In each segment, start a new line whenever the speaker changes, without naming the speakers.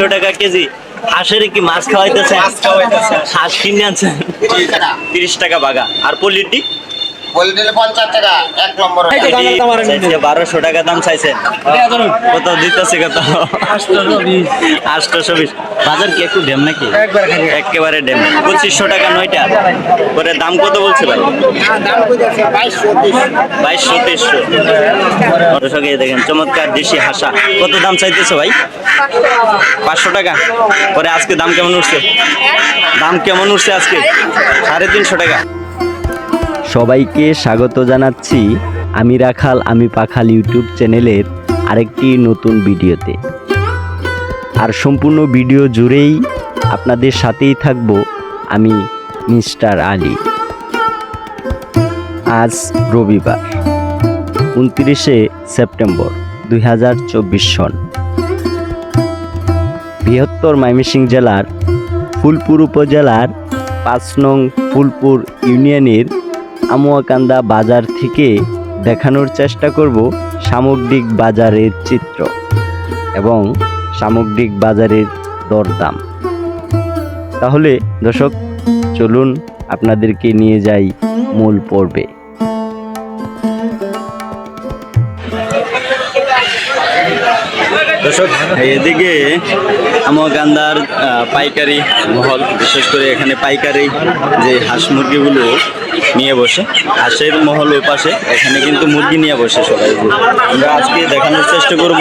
পঁচিশশো টাকা কেজি হাঁসের কি মাছ খাওয়াইতেছে হাঁস কিনে আনছেন? তিরিশ টাকা বাগা। আর পলিটি
বলে দিলে পঞ্চাশ টাকা এক নম্বর
বারোশো টাকা দাম চাইছেন কত দিতেছে কত? আটশোশো বিশ। বাজার কি একটু ড্যাম নাকি? একেবারে ড্যাম পঁচিশশো টাকা নয়টা। পরে দাম কত বলছে ভাই বাইশশো তেইশশো দর্শক দেখেন চমৎকার দেশি হাসা। কত দাম চাইতেছো ভাই? পাঁচশো টাকা। পরে আজকে দাম কেমন উঠছে? দাম কেমন উঠছে আজকে? সাড়ে তিনশো টাকা।
সবাইকে স্বাগত জানাচ্ছি আমি রাখাল, আমি পাখাল ইউটিউব চ্যানেলের আরেকটি নতুন ভিডিওতে। আর সম্পূর্ণ ভিডিও জুড়েই আপনাদের সাথেই থাকব আমি মিস্টার আলী। আজ রবিবার, উনত্রিশে সেপ্টেম্বর দু হাজার চব্বিশ সন। বৃহত্তর ময়মনসিংহ জেলার ফুলপুর উপজেলার পাঁচ নং ফুলপুর ইউনিয়নের আমুয়াকান্দা বাজার থেকে দেখানোর চেষ্টা করব সামগ্রিক বাজারের চিত্র এবং সামগ্রিক বাজারের দরদাম। তাহলে দর্শক, চলুন আপনাদেরকে নিয়ে যাই মূল পর্বে।
দর্শক, এদিকে আমগান্দার পাইকারি মহল, বিশেষ করে এখানে পাইকারি যে হাঁস মুরগিগুলো নিয়ে বসে, হাঁসের মহল ওই পাশে, এখানে কিন্তু মুরগি নিয়ে বসে সবাই। আমরা আজকে দেখানোর চেষ্টা করব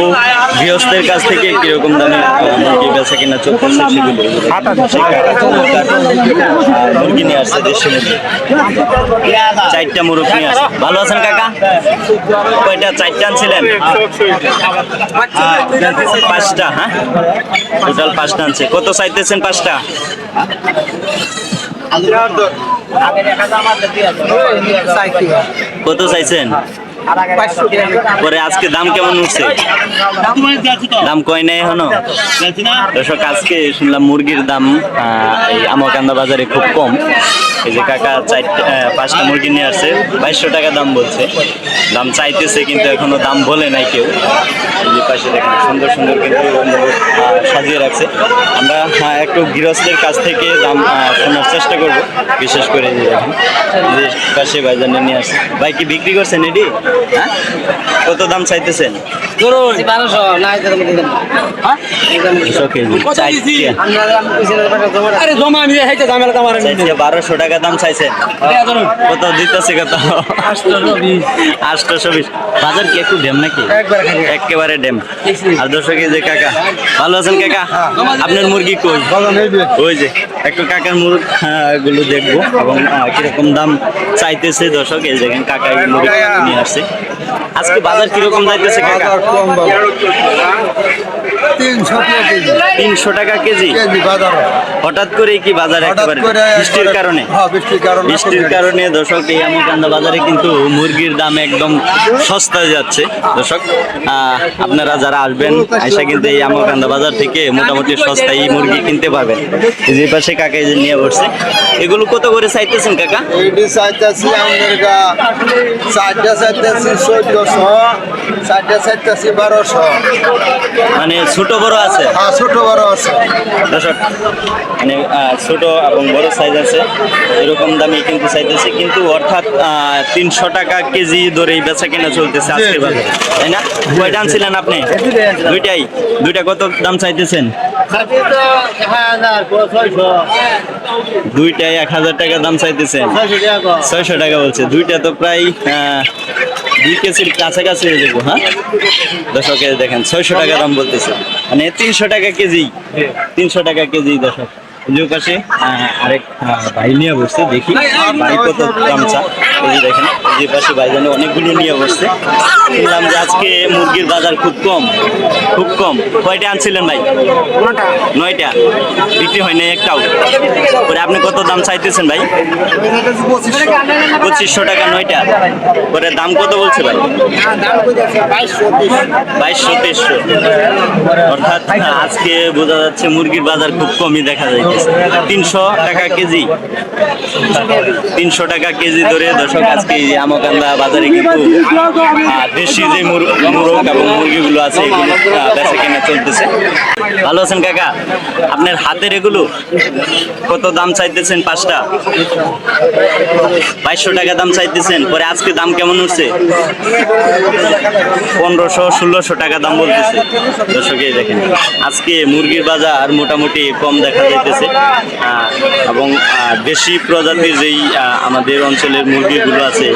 গৃহস্থের কাছ থেকে কীরকম দামে মুরগি বেচা কিনা চলতেছে সেগুলো। মুরগি নিয়ে আসছে দেশি মুরগি। চারটা মুরগ নিয়ে আসছে। ভালো আছেন কাকা? কয়টা? চারটা আনছিলেন? পাঁচটা হ্যাঁ? টোটাল পাঁচটা আনছে। কত চাইতেছেন পাঁচটা? কত চাইছেন? পরে আজকে দাম কেমন উঠছে? দাম কয় নাই এখনও? দর্শক, আজকে শুনলাম মুরগির দাম এই আমকান্দা বাজারে খুব কম। এই যে কাকা চারটা পাঁচটা মুরগি নিয়ে আসছে বাইশশো টাকা দাম বলছে। দাম চাইতেছে কিন্তু এখনও দাম বলে নাই কেউ। এই যে পাশে দেখেন সুন্দর সুন্দর কিন্তু সাজিয়ে রাখছে। আমরা একটু গৃহস্থের কাছ থেকে দাম শোনার চেষ্টা করব বিশেষ করে যে দেখেন এই যে পাশে ভাইজানে নিয়ে আসছে। ভাই কি বিক্রি করছেন এটি? হ্যাঁ? কত দাম চাইতেছেন?
বারোশো না
টাকা দাম চাইছেন কত দিতেছে কত? আটশোশো বিশ। বাজার কি একটু ড্যাম নাকি? একেবারে ড্যাম আর দর্শক যে কাকা ভালো আছেন কাকা? আপনার মুরগি কই? ওই যে একটু কাকার মুরগ আহ, গুলো দেখব এবং কীরকম দাম চাইতেছে দর্শক এই দেখেন কাকা মুরগি নিয়ে আসছে। আজকে বাজার কীরকম যাইতেছে কাকা?
তিনশো
তিনশো টাকা কেজি? হঠাৎ করে কি বাজার একেবারে বৃষ্টির কারণে?
হ্যাঁ বৃষ্টির কারণে
দর্শক এই আমকান্দা বাজারে কিন্তু মুরগির দাম একদম সস্তা যাচ্ছে। দর্শক আপনারা যারা আসবেন আইসা কিন্তু এই আমকান্দা বাজার থেকে মোটামুটি সস্তায় এই মুরগি কিনতে পারবেন। যে পাশে কাকা এই যে নিয়ে বসছে। এগুলো কত করে চাইতেছেন কাকা?
এইটি চাইতেছি আমেরিকা চারটা চাইতেছি চোদ্দশো চারটা চাইতেছি বারোশো।
মানে ছোট বড় আছে?
হ্যাঁ ছোট বড় আছে।
দর্শক মানে ছোট এবং বড় সাইজ আছে। এরকম দামে কিন্তু চাইতেছে কিন্তু অর্থাৎ তিনশো টাকা কেজি ধরেই বেচা কেনা চলতেছে আজকের বাজারে। তাই না? কয়টা আনছিলেন আপনি? দুইটাই দুইটা কত দাম চাইতেছেন? দুইটাই এক হাজার টাকা দাম চাইতেছেন। ছয়শো টাকা। বলছে। দুইটা তো প্রায় দুই কেজির কাছাকাছি হয়ে যাব হ্যাঁ? দর্শকে দেখেন ছয়শো টাকা দাম বলতেছে। মানে তিনশো টাকা কেজি। তিনশো টাকা কেজি দর্শক। পাশে আহ, আরেক ভাই নিয়ে বসছে দেখি। ভাই কত দাম দেখেন। যে পাশে ভাইজানে অনেকগুলো নিয়ে বসছে। শুনলাম যে আজকে মুরগির বাজার খুব কম খুব কম। কয়টা আনছিলেন ভাই? নয়টা। বিক্রি হয় নাই একটাও। পরে আপনি কত দাম চাইতেছেন ভাই? পঁচিশশো টাকা নয়টা। পরে দাম কত বলছে ভাই? বাইশশো তেইশশো। অর্থাৎ আজকে বোঝা যাচ্ছে মুরগির বাজার খুব কমই দেখা যাইতেছে। তিনশো টাকা কেজি। তিনশো টাকা কেজি ধরে দর্শক আজকে এই বাজারে কিন্তু দেশি যে মুর- মুরগ এবং মুরগিগুলো আছে এগুলো বেচা কেনা চলতেছে। ভালো আছেন কাকা? আপনার হাতের এগুলো কত দাম চাইতেছেন পাঁচটা? বাইশশো টাকা দাম চাইতেছেন পরে আজকে দাম কেমন উঠছে? পনেরোশো ষোলোশো টাকা দাম বলতেছে। দর্শকে দেখেন আজকে মুরগির বাজার মোটামুটি কম দেখা যাইতেছে। এবং দেশি প্রজাতির যেই আমাদের অঞ্চলের মুরগিগুলো আছে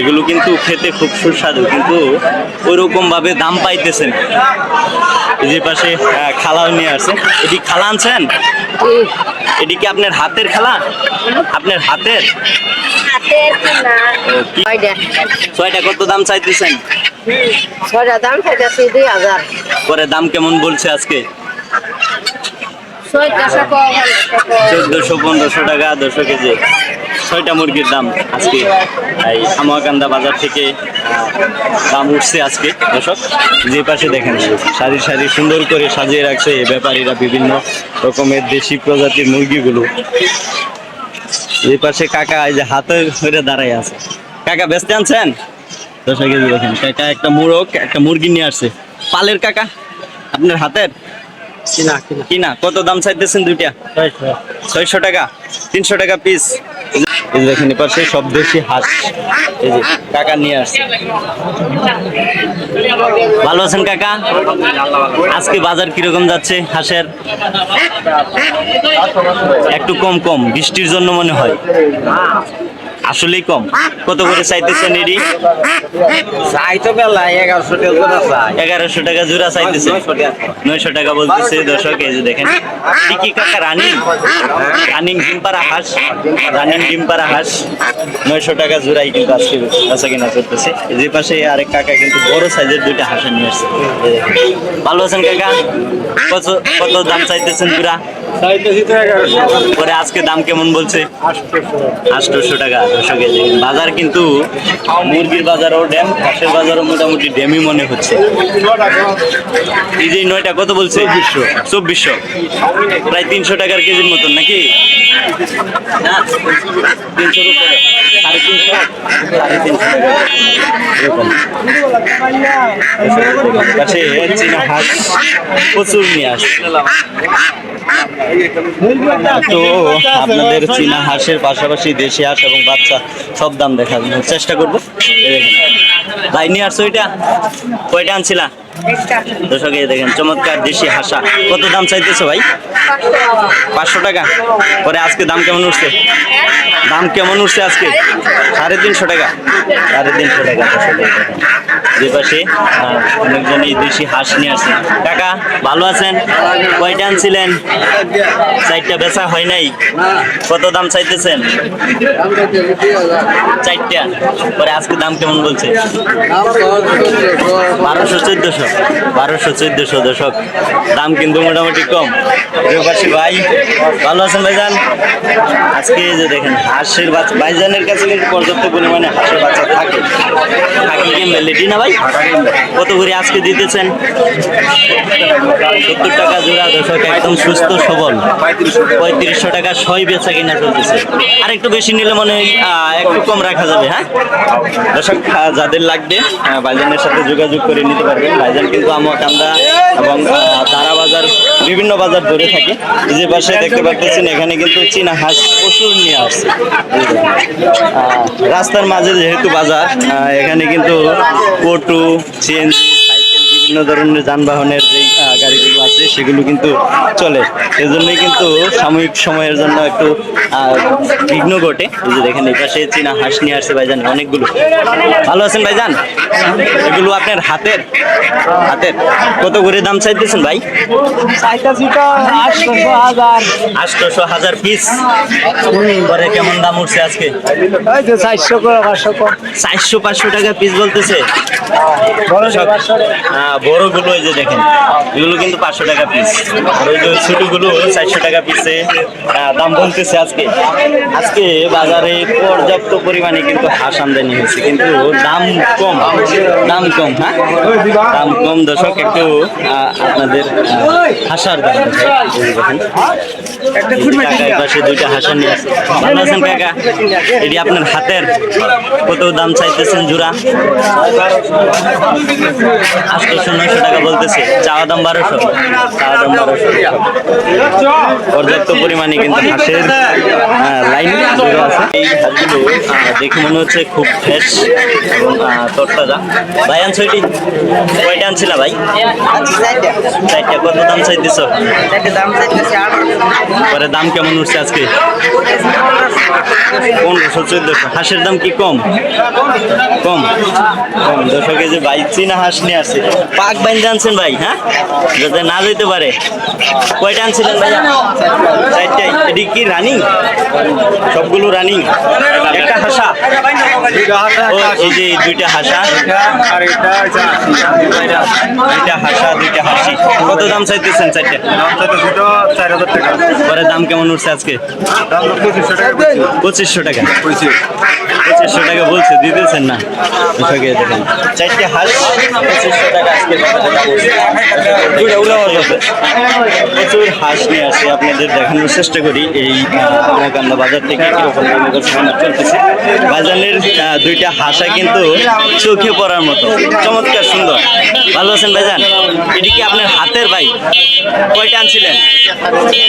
এগুলো কিন্তু খেতে খুব সুস্বাদু কিন্তু ওইরকম ভাবে দাম পাইতেছেন এই যে পাশে খালাও নিয়ে আসছে। এটি খালা আনছেন? এটি কি আপনার হাতের খালা? আপনার হাতের?
ছয়টা।
ছয়টা কত দাম চাইতেছেন?
ছয়টা দাম চাইতেছি দুই হাজার।
পরে দাম কেমন বলছে আজকে? চোদ্দশো পনেরোশো টাকা দুশো কেজি। ছয়টা মুরগির দাম আজকে। এই আমাকান্দা বাজার থেকে দাম উঠছে আজকে দর্শক। যে পাশে দেখেন সারি সারি সুন্দর করে সাজিয়ে রাখছে এই ব্যাপারীরা বিভিন্ন রকমের দেশি প্রজাতির মুরগিগুলো। এই পাশে কাকা এই যে হাতে ধরে দাঁড়ায় আছে। কাকা ব্যস্ত আনছেন? দর্শক এই দেখেন কাকা একটা মুরগ একটা মুরগি নিয়ে আসছে। পালের কাকা আপনার হাতের?
কিনা কিনা।
কত দাম চাইতেছেন দুইটা? ছয়শো। টাকা তিনশো টাকা পিস এই দেখেন, এপাশে সব দেশি হাঁস। এই যে কাকা নিয়ে আসছে। ভালো আছেন কাকা? আজকে বাজার কীরকম যাচ্ছে হাঁসের? একটু কম কম, বৃষ্টির জন্য মনে হয়। আসলেই কম। কত করে চাইতেছেন এডি?
এগারোশো টাকা
এগারোশো টাকা জোড়া চাইতেছে। নয়শো টাকা। বলতেছে দর্শক এই যে দেখেন। এটি কি কাকা রানিং? রানিং ডিম পাড়া হাঁস। রানিং ডিম পাড়া হাঁস। নয়শো টাকা জোড়াই কিন্তু আজকে বেচা কিনা করতেছে যে পাশে আরেক কাকা কিন্তু বড় সাইজের দুইটা হাঁস নিয়ে আসছে। ভালো আছেন কাকা? কত কত দাম চাইতেছেন জোড়া? পরে আজকে দাম কেমন বলছে? আটশোশো টাকা। দর্শক দেখেন। বাজার কিন্তু মুরগির বাজারও ড্যাম হাঁসের বাজারও মোটামুটি ড্যামই মনে হচ্ছে। এই যে নয়টা কত বলছে? চব্বিশশো। প্রায় তিনশো টাকার কেজির মতন নাকি? না তিনশোর উপরে সাড়ে তিনশো। সাড়ে তিনশো। টাকা চীনা হাঁস প্রচুর নিয়ে আসছে তো আপনাদের চীনা হাঁসের পাশাপাশি দেশি হাঁস এবং বাচ্চা সব দাম দেখানোর চেষ্টা করব। ভাই নিয়ে আসছো ওইটা? কয়টা আনছিলা? দর্শক দেখেন, চমৎকার দেশি হাঁসা। কত দাম চাইতেছো ভাই? পাঁচশো টাকা। পরে আজকে দাম কেমন উঠছে? দাম কেমন উঠছে আজকে? সাড়ে তিনশো টাকা। সাড়ে তিনশো টাকা। যে পাশে অনেকজনই দেশি হাঁস নিয়ে আসছে কাকা, ভালো আছেন? কয়টা আনছিলেন? চারটা বেচা হয় নাই। কত দাম চাইতেছেন? চারটা। পরে আজকে দাম কেমন বলছে? বারোশো, চোদ্দশো। বারোশো চোদ্দশো দশক। দাম কিন্তু মোটামুটি কম। পাশে ভাই ভালো আছেন ভাইজান? আজকে যে দেখেন হাঁসের বাচ্চা ভাইজানের কাছে কিন্তু পর্যাপ্ত পরিমাণে হাঁসের বাচ্চা থাকে। লেডি না ভাই? কত করে আজকে দিতেছেন? সত্তর টাকা জোড়া দশক একদম সুস্থ সবল। পঁয়ত্রিশশো। টাকা ছয় বেচা কিনা চলতেছে। আর একটু বেশি নিলে মনে হয় একটু কম রাখা যাবে হ্যাঁ? দর্শক যাদের লাগবে ভাইজানের সাথে যোগাযোগ করে নিতে পারবেন। ভাইজান কিন্তু আমকান্দা এবং তারা বাজার বিভিন্ন বাজার ধরে থাকে। যে পাশে দেখতে পাচ্ছেন এখানে কিন্তু চীনা হাঁস প্রচুর নিয়ে আসছে। রাস্তার মাঝে যেহেতু বাজার এখানে কিন্তু অটো সিএনজি সাইকেল বিভিন্ন ধরনের যানবাহনের যে আহ, গাড়িগুলো আছে সেগুলো কিন্তু চলে। সেজন্যই কিন্তু সাময়িক সময়ের জন্য একটু বিঘ্ন ঘটে। যে দেখেন এই পাশে চীনা হাঁস নিয়ে আসছে ভাইজান অনেকগুলো। ভালো আছেন ভাইজান? এগুলো আপনার হাতের? হাতের। কত করে দাম চাইতেছেন ভাই?
আটশোশো হাজার।
পিস পরে কেমন দাম উঠছে আজকে?
চারশো পাঁচশো
চারশো পাঁচশো টাকা পিস বলতেছে? বড়গুলো এই যে দেখেন এগুলো কিন্তু পাঁচশো টাকা পিস আর ওই যে ছোটগুলো চারশো টাকা পিসে দাম বলতেছে আজকে। আজকে বাজারে পর্যাপ্ত পরিমাণে কিন্তু হাঁস আমদানি হয়েছে কিন্তু দাম কম দাম কম হ্যাঁ? দাম কম দর্শক একটু আপনাদের হাসার দাম পাশে দুইটা হাসা নিয়ে আছে। ভালো আছেন কাকা? এটি আপনার হাতের? কত দাম চাইতেছেন জোড়া? আটশোশো নয়শো টাকা বলতেছে চাওয়া দাম বারোশো। পর্যাপ্ত পরিমাণে কিন্তু হাঁসের লাইন আছে এই হাঁসগুলো দেখে মনে হচ্ছে? খুব ফ্রেশ এবং তরতাজা ভাই আনছো এটি কয়টা আনছিলা ভাই চারটা কত দাম চাইতেছ পরে দাম কেমন উঠছে আজকে? পনেরোশো চোদ্দশো হাঁসের দাম কি কম কম কম দশক কেজি ভাই চীনা হাঁস নিয়ে আসছে পাক বাইন্দে জানছেন ভাই হ্যাঁ যাতে না যেতে পারে। কয়টা আনছিলেন ভাই চারটাই এটি কি রানিং সবগুলো রানিং একটা হাসা? এই যে দুইটা হাসা। দুইটা হাসা। দুইটা হাসি কত দাম চাইতেছেন চারটা? পরে দাম কেমন উঠছে আজকে? পঁচিশশো টাকা পঁচিশশো টাকা? বলছে দিতেছেন না। দেখেন চারটে হাঁস পঁচিশশো টাকা আজকে। প্রচুর হাঁস নিয়ে আসে আপনাদের দেখানোর চেষ্টা করি। এই আমকান্দা বাজার থেকে কীরকম চলতেছে। বাজারের দুইটা হাঁসা কিন্তু চোখে পড়ার মতো। চমৎকার সুন্দর। ভালো আছেন ভাইজান? এটি কি আপনার হাতের ভাই? কয়টা আনছিলেন?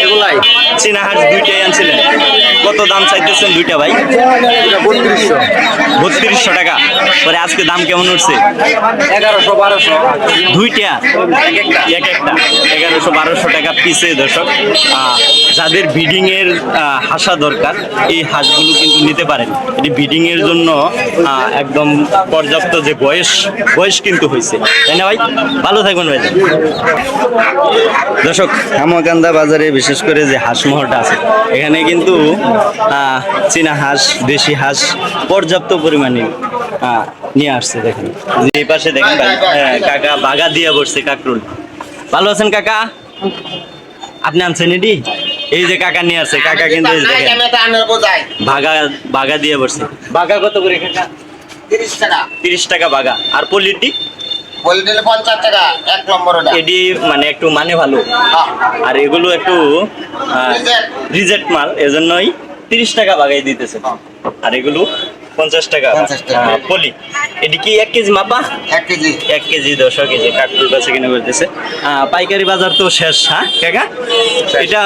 এগুলাই। চীনা হাঁস দুইটাই আনছিলেন। কত দাম চাইতেছেন দুইটা ভাই? বত্রিশশো টাকা। পরে আজকে দাম কেমন উঠছে?
এগারোশো বারোশো।
দুইটা? এক একটা। এগারোশো বারোশো টাকা পিসে দর্শক। যাদের ব্রিডিং এর আহ, হাসা দরকার এই হাঁসগুলো কিন্তু নিতে পারেন। এটি ব্রিডিং এর জন্য একদম পর্যাপ্ত যে বয়স বয়স কিন্তু হয়েছে। তাই না ভাই? ভালো থাকবেন ভাই। দর্শক হামাকান্দা বাজারে বিশেষ করে যে হাঁস মহলটা আছে এখানে কিন্তু চীনা হাঁস দেশি হাঁস পর্যাপ্ত পরিমাণে নিয়ে আসছে দেখেন। যে পাশে দেখেন কাকা বাগা দিয়ে বসছে কাকরুল। ভালো আছেন কাকা? আপনি আনছেন এটি এই যে কাকা নিয়ে আসছে কাকা কিন্তু বাগা বাগা দিয়ে বসছে। বাগা কত করে কাকা? তিরিশ টাকা আর পল্লিটি
পঞ্চাশ টাকা এক নম্বর
এটি মানে একটু মানে ভালো। আর এগুলো একটু রিজেক্ট মাল এজন্যই তিরিশ টাকা বাগাই দিতেছে। আর এগুলো পঞ্চাশ টাকা।
50 টাকা।
বলি পলি। এটি কি এক কেজি মাপা?
এক কেজি।
এক কেজি দশ কেজি। কাকুর কাছে কিনে করতেছে পাইকারি বাজার তো শেষ হ্যাঁ কাকা? এটা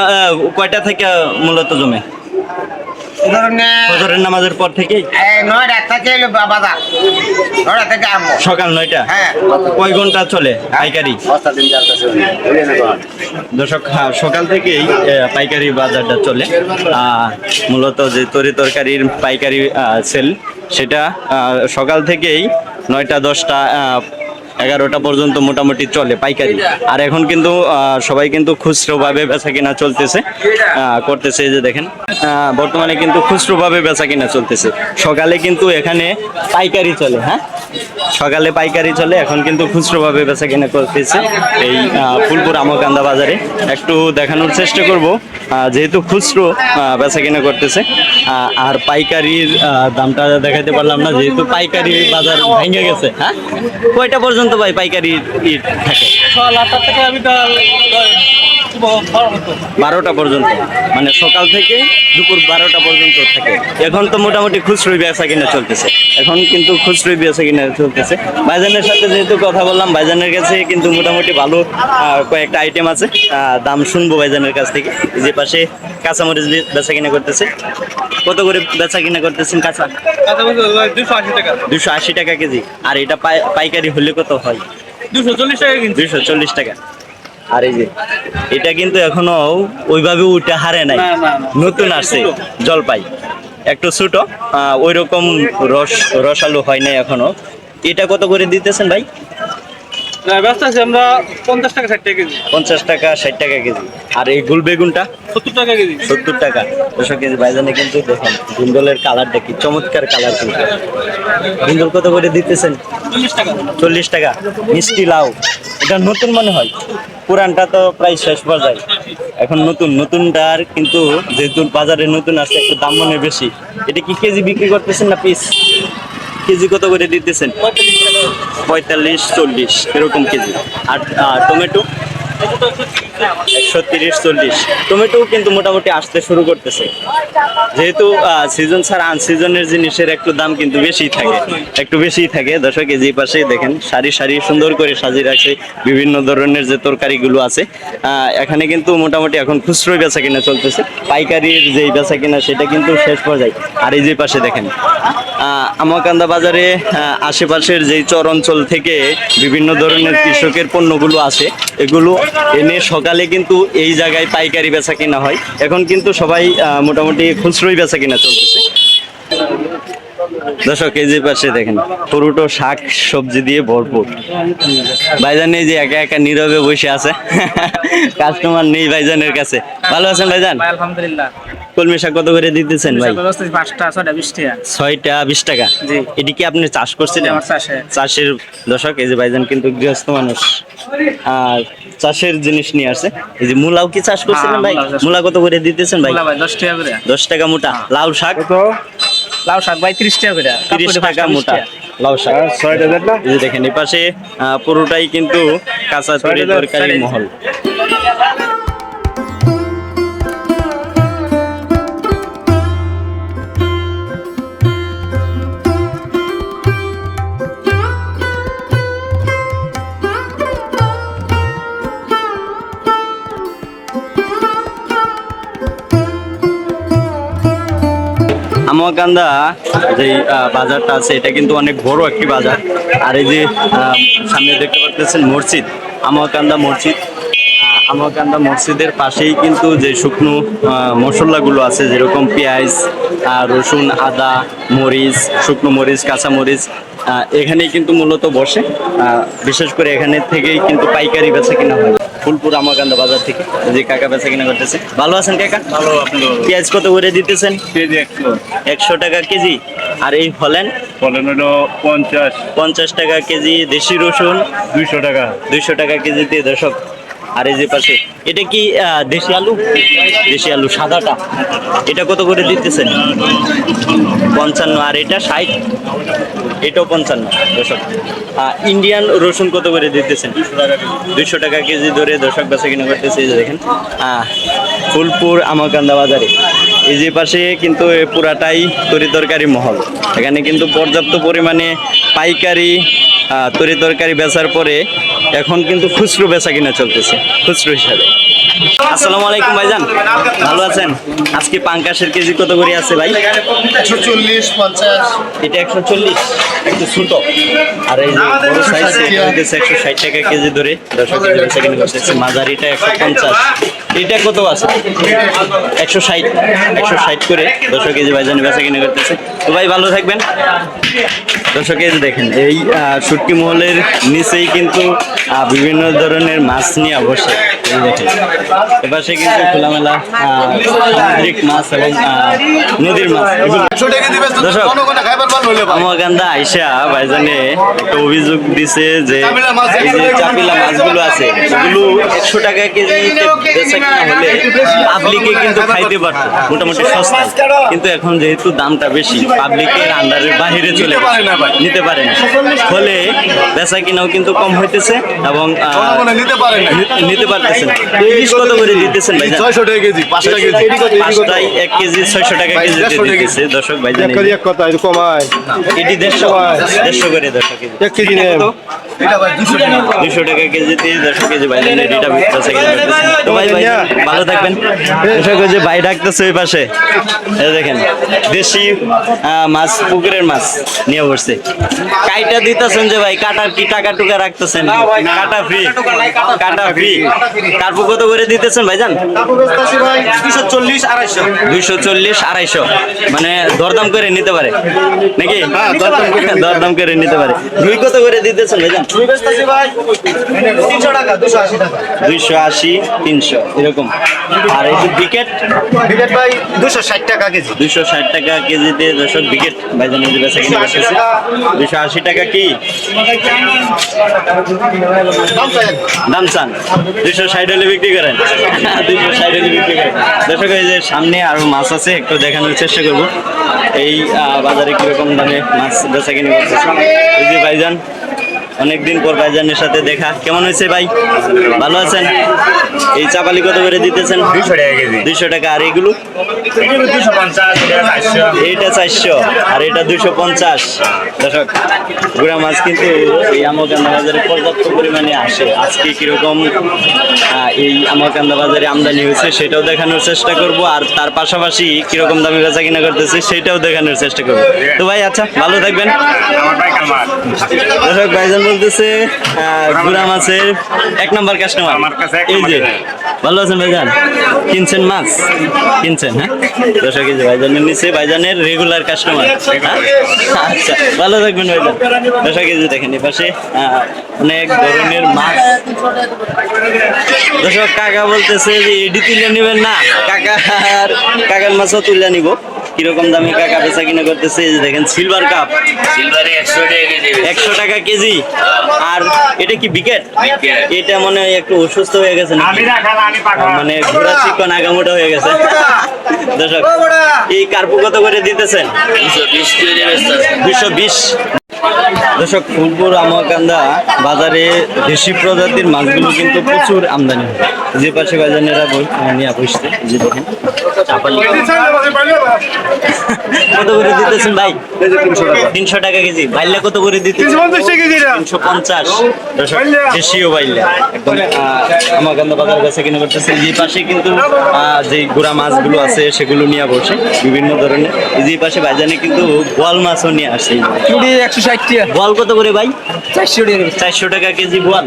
কয়টা থেকে মূলত জমে? ফজরের নামাজের পর থেকেই?
নয়টা থেকে বাজার। নয়টা থেকে আমো
সকাল নয়টা?
হ্যাঁ।
কয় ঘণ্টা চলে পাইকারি? দর্শক হ্যাঁ, সকাল থেকেই পাইকারি বাজারটা চলে। আহ, মূলত যে তরি তরকারির পাইকারি সেল সেটা সকাল থেকেই নয়টা দশটা এগারোটা পর্যন্ত মোটামুটি চলে পাইকারি। আর এখন কিন্তু সবাই কিন্তু খুচরোভাবে বেচা কিনা চলতেছে। করতেছে যে দেখেন। বর্তমানে কিন্তু খুচরোভাবে বেচা কিনা চলতেছে। সকালে কিন্তু এখানে পাইকারি চলে হ্যাঁ? সকালে পাইকারি চলে এখন কিন্তু খুচরোভাবে বেচা কিনা করতেছে। এই ফুলপুর আমকান্দা বাজারে। একটু দেখানোর চেষ্টা করব যেহেতু খুচরো বেচা কিনা করতেছে। আর পাইকারির দামটা দেখাতে পারলাম না যেহেতু পাইকারি বাজার ভেঙে গেছে হ্যাঁ? কয়টা পর্যন্ত ভাই পাইকারি ইট থাকে। বারোটা পর্যন্ত। মানে সকাল থেকে দুপুর বারোটা পর্যন্ত থাকে। এখন তো মোটামুটি খুচরো ব্যবসা কিনা চলতেছে। এখন কিন্তু খুচরোই বেচা কিনা চলতেছে। ভাইজানের সাথে যেহেতু কথা বললাম ভাইজানের কাছে কিন্তু মোটামুটি ভালো কয়েকটা আইটেম আছে। দাম শুনব ভাইজানের কাছ থেকে। যে পাশে কাঁচামরিচ বেচা কিনা করতেছে। কত করে বেচা কিনা করতেছেন কাঁচা? দুশো আশি টাকা। কেজি। আর এটা পাই- পাইকারি হলে কত হয়? দুশো চল্লিশ টাকা দুশো চল্লিশ টাকা। আর এই যে এটা কিন্তু এখনও ওইভাবে উঠে হারে নাই। নতুন আসছে জলপাই। একটু ছোট ওই রকম রস রসালো হয় নাই এখনও। এটা কত করে দিতেছেন ভাই?
আমরা পঞ্চাশ টাকা ষাট টাকা কেজি।
পঞ্চাশ টাকা ষাট টাকা কেজি। আর এই গুল বেগুনটা?
সত্তর টাকা কেজি।
সত্তর টাকা। দুশো কেজি বাইজানে কিন্তু দেখেন কালারটা কি চমৎকার কালার কিন্তু। কত করে দিতেছেন?
চল্লিশ টাকা।
চল্লিশ টাকা। মিষ্টি লাউ। এটা নতুন মনে হয়? পুরানটা তো প্রায় শেষ পর্যায়ে। এখন নতুন নতুনটার কিন্তু যেহেতু বাজারে নতুন আছে একটু দাম মনে বেশি। এটা কি কেজি বিক্রি করতেছেন না পিস? কেজি কত করে দিতেছেন? পঁয়তাল্লিশ, চল্লিশ, এরকম কেজি। আর টমেটো? একশো তিরিশ, চল্লিশ। টমেটো কিন্তু মোটামুটি আসতে শুরু করতেছে। যেহেতু সিজন ছাড়া আনসিজনের জিনিসের একটু দাম কিন্তু বেশিই থাকে। একটু বেশিই থাকে। দর্শক, এই যে পাশে দেখেন, সারি সারি সুন্দর করে সাজিয়ে রাখছে বিভিন্ন ধরনের যে তরকারিগুলো আছে। এখানে কিন্তু মোটামুটি এখন খুচরো বেচা কিনা চলতেছে। পাইকারির যে বেচা কিনা সেটা কিন্তু শেষ পর্যায়ে। আর এই যে পাশে দেখেন আমাকান্দা বাজারে আশেপাশের যেই চর অঞ্চল থেকে বিভিন্ন ধরনের কৃষকের পণ্যগুলো আসে, এগুলো এনে সকালে কিন্তু এই জায়গায় পাইকারি বেচা কিনা হয়। এখন কিন্তু সবাই মোটামুটি খুচরোই বেচা কিনা চলতেছে। দর্শক যে পাশে দেখেন পুরোটো শাক সবজি দিয়ে ভরপুর। ভাইজান এই যে একা একা নীরবে বসে আছে। কাস্টমার নেই ভাইজানের কাছে। ভালো আছেন ভাইজান?
আলহামদুলিল্লাহ।
কলমি শাক কত করে দিতেছেন ভাই?
ছয়টা বিশ টাকা
ছয়টা বিশ টাকা?
জি।
এটি কি আপনি চাষ করছিলেন? চাষের দশক এই যে ভাইজান কিন্তু গৃহস্থ মানুষ। আর চাষের জিনিস নিয়ে আসছে। এই যে মূলাও কি চাষ করছিলেন
হ্যাঁ,
ভাই? মূলা কত করে দিতেছেন ভাই?
মূলা ভাই দশ টাকা করে।
দশ টাকা মোটা। লাউ শাক?
লাউ শাক ভাই ত্রিশ টাকা করে।
তিরিশ টাকা মোটা। লাউ শাক। এই যে দেখেন এই পাশে আহ, পুরোটাই কিন্তু কাঁচা তরি তরকারি মহল। আমাকান্দা যে বাজারটা আছে, এটা কিন্তু অনেক বড় একটি বাজার। আর এই যে সামনে দেখতে পাচ্ছেন মসজিদ আমাকান্দা মসজিদ। আমাকান্দা মসজিদের পাশেই কিন্তু যে শুকনো মশলাগুলো আছে, যেরকম পেঁয়াজ রসুন, আদা, মরিচ, শুকনো মরিচ, কাঁচা মরিচ এখানেই কিন্তু মূলত বসে। বিশেষ করে এখানে থেকেই কিন্তু পাইকারি বেচা কিনা হয়। ফুলপুর আমাকান্দা বাজার থেকে যে কাকা বেচা কিনা করতেছে। ভালো আছেন কাকা?
ভালো আপনি
পেঁয়াজ কত করে দিতেছেন?
কেজি একশো।
একশো টাকা কেজি। আর এই ফলেন?
ফলেন হলো পঞ্চাশ।
পঞ্চাশ টাকা কেজি দেশি রসুন।
দুইশো টাকা।
দুইশো টাকা কেজিতে দর্শক আর এই যে পাশে, এটা কি দেশি আলু? দেশি আলু, সাদাটা। এটা কত করে দিতেছেন? পঞ্চান্ন, আর এটা ষাট? এটাও পঞ্চান্ন, দর্শক। ইন্ডিয়ান রসুন কত করে দিতেছেন? দুইশো টাকা কেজি ধরে দর্শক বেচা কিনা করতেছে দেখেন। ফুলপুর আমাকান্দা বাজারে। এই যে পাশে কিন্তু পুরাটাই তরি তরকারি মহল। এখানে কিন্তু পর্যাপ্ত পরিমাণে পাইকারি তরি তরকারি বেচার পরে এখন কিন্তু খুচরো বেচা কিনা চলতেছে। খুচরো হিসাবে। আসসালামু আলাইকুম ভাইজান ভালো আছেন? আজকে পাঙ্কাশের কেজি কত করে আছে ভাই?
একশো চল্লিশ পঞ্চাশ।
এটা একশো চল্লিশ একটু ছোট। আর এই যে বড় সাইজ হইতেছে একশো ষাট টাকা কেজি ধরে। বেচা কিনা মাঝারিটা একশো পঞ্চাশ। এটা কত আছে? একশো ষাট একশো ষাট করে দশ কেজি ভাইজানি বেচা কিনা করতেছে। তো ভাই ভালো থাকবেন। দর্শক এই যে দেখেন এই শুটকি মহলের নিচেই কিন্তু বিভিন্ন ধরনের মাছ নিয়ে বসে এই দেখেন এপাশে কিন্তু খোলামেলা সামুদ্রিক মাছ এবং নদীর মাছ দর্শক। আমাকান্দা আইসা ভাইজানে একটা অভিযোগ দিছে যে এই যে চাপিলা মাছগুলো আছে এগুলো একশো টাকা কেজিতে বেচা কিনা হলে পাবলিকে কিন্তু খাইতে পারতো মোটামুটি সস্তা কিন্তু এখন যেহেতু দামটা বেশি পাবলিকের আন্ডারের বাইরে চলে
ভাই।
নিতে পারে না। ফলে বেচা কিনাও কিন্তু কম হইতেছে এবং আহ,
জনগণে নিতে পারতেছে না।
পারতেছেন। ইলিশ কত করে দিতেছেন ভাই
ছয়শো টাকা কেজি পাঁচটা কেজি।
এক কেজি ছয়শো টাকা
কেজি
দিতেছে। দর্শক ভাই জানি
এক কথা কমায়
এটি দেড়শো দেড়শো করে দর্শক
এক কেজি
দুশো টাকা।
দুশো টাকা কেজিতে দেড়শো কেজি ভাই এটা তো ভাই ভাই ভালো থাকবেন। দেড়শো কেজি ভাই ডাকতেছে ওই পাশে। এই দেখেন দেশি মাছ পুকুরের মাছ নিয়ে বসছে। কাইটা দিতেছেন যে ভাই কাটার কি টাকা টুকা রাখতেছেন? কাটা ফ্রি কাটা ফ্রি তারপর কত করে দিতেছেন ভাইজান
দুশো চল্লিশ আড়াইশো।
দুইশো চল্লিশ আড়াইশো। মানে দরদাম করে নিতে পারে। নাকি? দরদাম করে নিতে পারে। দুই কত করে দিতেছেন ভাইজান
ভাই? তিনশো টাকা দুশো আশি টাকা।
দুইশো আশি তিনশো এরকম। আর এই যে বিকেট?
বিকেট ভাই দুশো ষাট টাকা কেজি।
ষাট টাকা কেজিতে বিকেট। যে বেচা কিনা দুইশো আশি টাকা। কি?
দাম
চান। ষাট হলে বিক্রি করেন। ষাট হলে বিক্রি করেন। দর্শক এই যে সামনে আরও মাছ আছে একটু দেখানোর চেষ্টা করব। এই বাজারে কীরকম দামে মাছ বেচা কিনে করতেছে। এই যে ভাইজান অনেকদিন পর ভাইজানের সাথে দেখা। কেমন হয়েছে ভাই? ভালো আছেন? এই চাপালি কত করে দিতেছেন? দুইশো টাকা আর এগুলো? এইটা চারশো আর এটা দুশো পঞ্চাশ। দর্শক গুড়া মাছ কিন্তু এই আমকান্দা বাজারে পর্যাপ্ত পরিমাণে আসে। আজকে কীরকম এই আমকান্দা বাজারে আমদানি হয়েছে সেটাও দেখানোর চেষ্টা করব আর তার পাশাপাশি কীরকম দামে বেচা কিনা করতেছে সেটাও দেখানোর চেষ্টা করব। তো ভাই আচ্ছা ভালো থাকবেন। দর্শক ভাইজান বলতেছে গুড়া মাছের এক নম্বর কাস্টমার
আমার কাছে
এই যে ভালো আছেন ভাইজান? কিনছেন মাছ? কিনছেন হ্যাঁ? দর্শক কেজি ভাইজানের নিচে ভাইজানের রেগুলার কাস্টমার আচ্ছা ভালো থাকবেন ভাইজান। দর্শক কেজি দেখেন এপাশে অনেক ধরনের মাছ। দর্শক কাকা বলতেছে যে এডি তুলে নেবেন না। কাকা আর কাকার মাছও তুলে নিব। কীরকম দামে কাকা বেচা কিনা করতেছে? এই যে দেখেন সিলভার কাপ
সিলভারে একশো টাকা কেজি
একশো টাকা কেজি? আর এটা কি বিকেট? এটা মনে হয় একটু অসুস্থ হয়ে গেছে?
আমি রাখাল আমি
মানে ঘোড়া চিকন আগামোটা হয়ে গেছে। দর্শক এই কার্পু কত করে দিতেছেন? দুশো বিশ। দর্শক ফুলপুর আমাকান্দা বাজারে দেশি প্রজাতির মাছগুলো কিন্তু প্রচুর আমদানি হয়। যে পাশে বাজানেরা বই- নিয়ে বসছে যে দেখেন কত করে দিতেছেন ভাই? তিনশো টাকা কেজি। বাইলে কত করে দিতেছেন? তিনশো পঞ্চাশ দর্শক, দেশীয় বাইলে একদম আমাকান্দা বাজার কাছে কিনে করতেছে। যে পাশে কিন্তু আহ, যে গুড়া মাছগুলো আছে সেগুলো নিয়ে বসে। বিভিন্ন ধরনের। যে পাশে বাজানে কিন্তু গোয়াল মাছও নিয়ে আসে।
একশো ষাট টাকা।
বোয়াল কত করে ভাই?
চারশো টাকা
চারশো টাকা কেজি বোয়াল।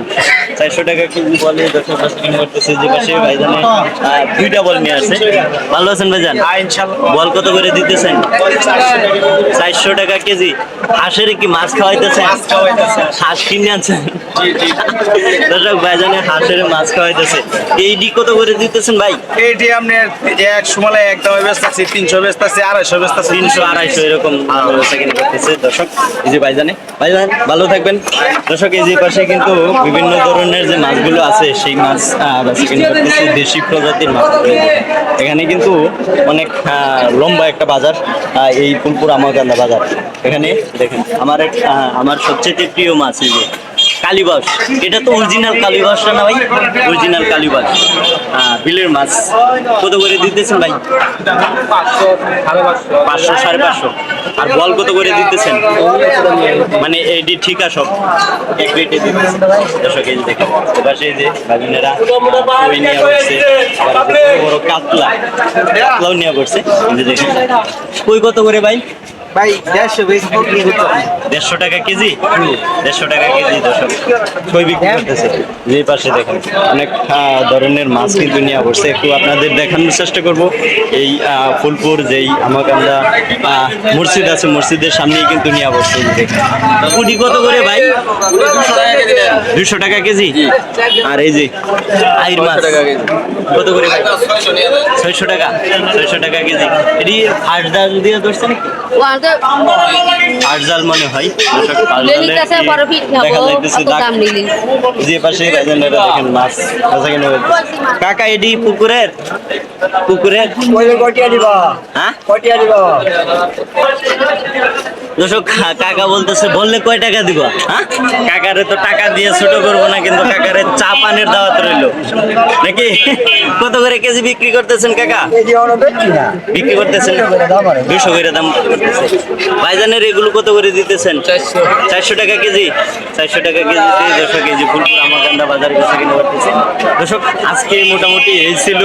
চারশো টাকা কেজি বলে দর্শক পাশে কিনে করতেছে যে পাশে ভাইজানে আহ, দুইটা বল নিয়ে আসে ভালো আছেন ভাইজান? বল কত করে দিতেছেন? চারশো টাকা কেজি। হাঁসের কি মাছ খাওয়াইতেছেন? হাঁস কিনে আনছেন? দর্শক ভাইজানে হাঁসের মাছ খাওয়াইতেছে। এই ডি কত করে দিতেছেন ভাই?
এইটি আপনার এক সময় একদম ব্যস্ত আছে তিনশো ব্যস্ত আছে আড়াইশো ব্যস্ত আছে
তিনশো আড়াইশো এরকম করতেছে দর্শক। এই যে ভাইজানে। ভাইজান, ভালো থাকবেন। দর্শক, এই যে পাশে কিন্তু বিভিন্ন ধরনের যে মাছগুলো আছে, সেই মাছ কিন্তু করতেছে দেশি প্রজাতির মাছ এখানে কিন্তু অনেক লম্বা একটা বাজার এই ফুলপুর আমাকান্দা বাজার। এখানে দেখেন, আমার এক আমার সবচেয়ে প্রিয় মাছ এই যে কালীবাস। এটা তো অরিজিনাল কালীবাসটা না ভাই? অরিজিনাল কালীবাস। বিলের মাছ। কত করে দিতেছেন ভাই? পাঁচশো, সাড়ে পাঁচশো। আর বল কত করে দিতেছেন? মানে এডি ঠিক সব। এক রেটে দিতেছেন। এই যে দেখেন এবার যে বাগানেরা ওই নিয়ে আবার বড় কাতলা। কাতলাও নিয়ে দেখেন। কই কত করে ভাই?
ভাই দেড়শো বেশি
দেড়শো টাকা কেজি? দেড়শো টাকা কেজি দর্শক ছই বিক্রি করতেছে। যে পাশে দেখেন অনেক ধরনের মাছ কিন্তু নিয়ে বসছে। একটু আপনাদের দেখানোর চেষ্টা করব। এই ফুলপুর যেই আমাকান্দা আহ, মসজিদ আছে মসজিদের সামনেই কিন্তু নিয়ে এই পুটি কত করে ভাই? দুশো টাকা কেজি? আর এই যে আইর মাছ কত করে ভাই? ছয়শো টাকা ছয়শো টাকা কেজি। এটি হাঁস ডাল দিয়ে
ওয়ার্ডে
আট জাল মনে হয়। দর্শক, আট
লেলি
জালে
কাছে বড়
দেখা
খাব
দাগ।
দাম নিলি
যে পাশে রাজেন্দ্র দেখেন মাছ মাছ কাকা এডি পুকুরের? পুকুরের? হ্যাঁ? দর্শক কাকা বলতেছে বললে কয় টাকা দিব? হ্যাঁ? কাকারে তো টাকা দিয়ে ছোট করব না কিন্তু কাকারে চা পানের দাওয়াত রইল। নাকি? কত করে কেজি বিক্রি করতেছেন কাকা? বিক্রি করতেছেন? দুশো করে দাম ভাইজানের এগুলো কত করে দিতেছেন? চারশো। টাকা কেজি? চারশো টাকা কেজি কেজি ফুলপুর আমাকান্দা বাজার কাছে কিনে দর্শক আজকে মোটামুটি এই ছিল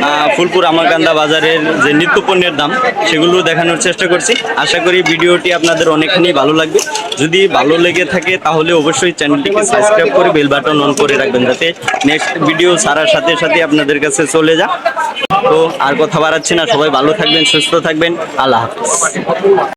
আহ, ফুলপুর আমাকান্দা বাজারের যে নিত্য পণ্যের দাম সেগুলো দেখানোর চেষ্টা করছি। আশা করি ভিডিওটি আপনাদের অনেকখানি ভালো লাগবে। যদি ভালো লেগে থাকে, তাহলে অবশ্যই চ্যানেলটিকে সাবস্ক্রাইব করে বেল বাটন অন করে রাখবেন যাতে নেক্সট ভিডিও ছাড়ার সাথে সাথে আপনাদের কাছে চলে যা তো আর কথা বাড়াচ্ছি না। সবাই ভালো থাকবেন, সুস্থ থাকবেন। আল্লাহ হাফিজ।